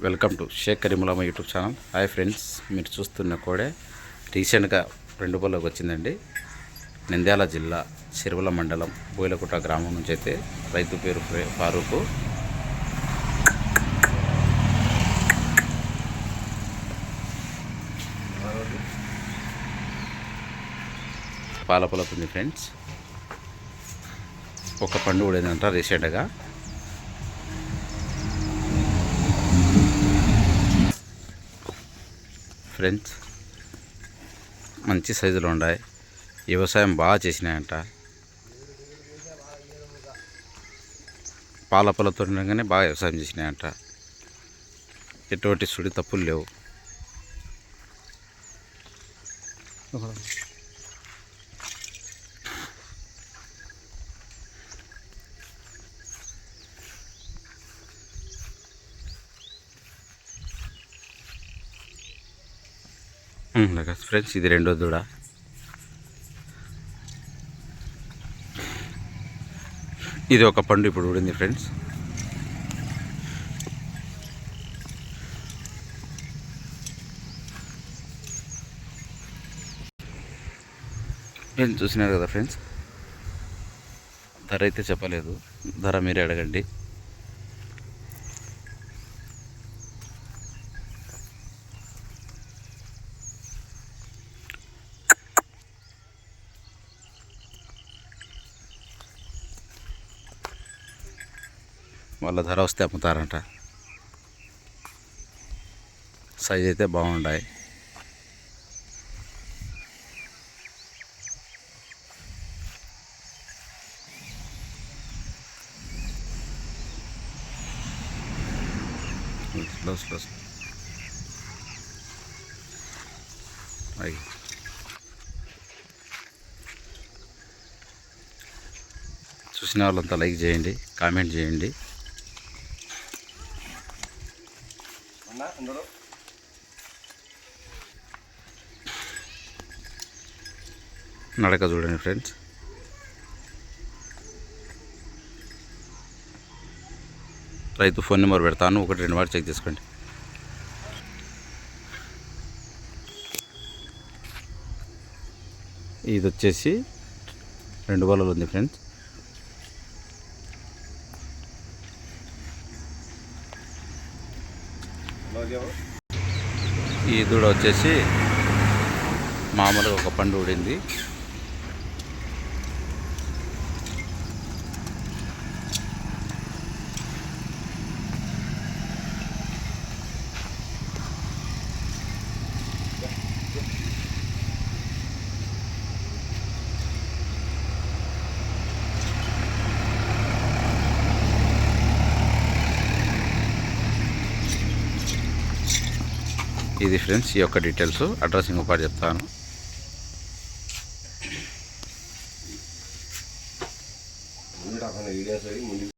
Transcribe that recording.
Welcome to Shaik Karimulamma YouTube channel. Hi friends మీరు చూస్తున్న కోడే రీసెంట్గా రెండు పళ్ళకి వచ్చిందండి. నంద్యాల జిల్లా చెరువుల మండలం బోయిలకుట గ్రామం నుంచి అయితే రైతు పేరు ఫే- ఫారూకు. పాల పొలకుంది ఫ్రెండ్స్. ఒక పండు ఊడేదంట రీసెంట్గా. ఫ్రెండ్స్. మంచి సైజులో ఉన్నాయి వ్యవసాయం బాగా చేసినాయంట. పాల పొలతో ఉండగానే బాగా వ్యవసాయం చేసినాయంట. ఎటువంటి సుడి తప్పులు లేవు. ఫ్రెండ్స్ ఇది రెండో దూడ. ఇది ఒక పండు ఇప్పుడు ఊడింది ఫ్రెండ్స్. ఫ్రెండ్స్ చూసినారు కదా ఫ్రెండ్స్? ధర అయితే చెప్పలేదు. ధర మీరే అడగండి. వాళ్ళ ధర వస్తే అమ్ముతారంట. సైజ్ అయితే బాగుండాయి. స్లో స్లో అయ్యి చూసిన వాళ్ళంతా లైక్ చేయండి కామెంట్ చేయండి. నడక చూడండి ఫ్రెండ్స్. రైతు ఫోన్ నెంబర్ పెడతాను ఒకటి రెండు వారు చెక్ చేసుకోండి. ఇది వచ్చేసి రెండు బలలు ఉంది ఫ్రెండ్స్. ఈ దూడ వచ్చేసి మామూలుగా ఒక పండు ఊడింది. ఇది ఫ్రెండ్స్ ఈ యొక్క డీటెయిల్స్. అడ్రస్ ఇంకొకటి చెప్తాను. వీడియోస్ అవి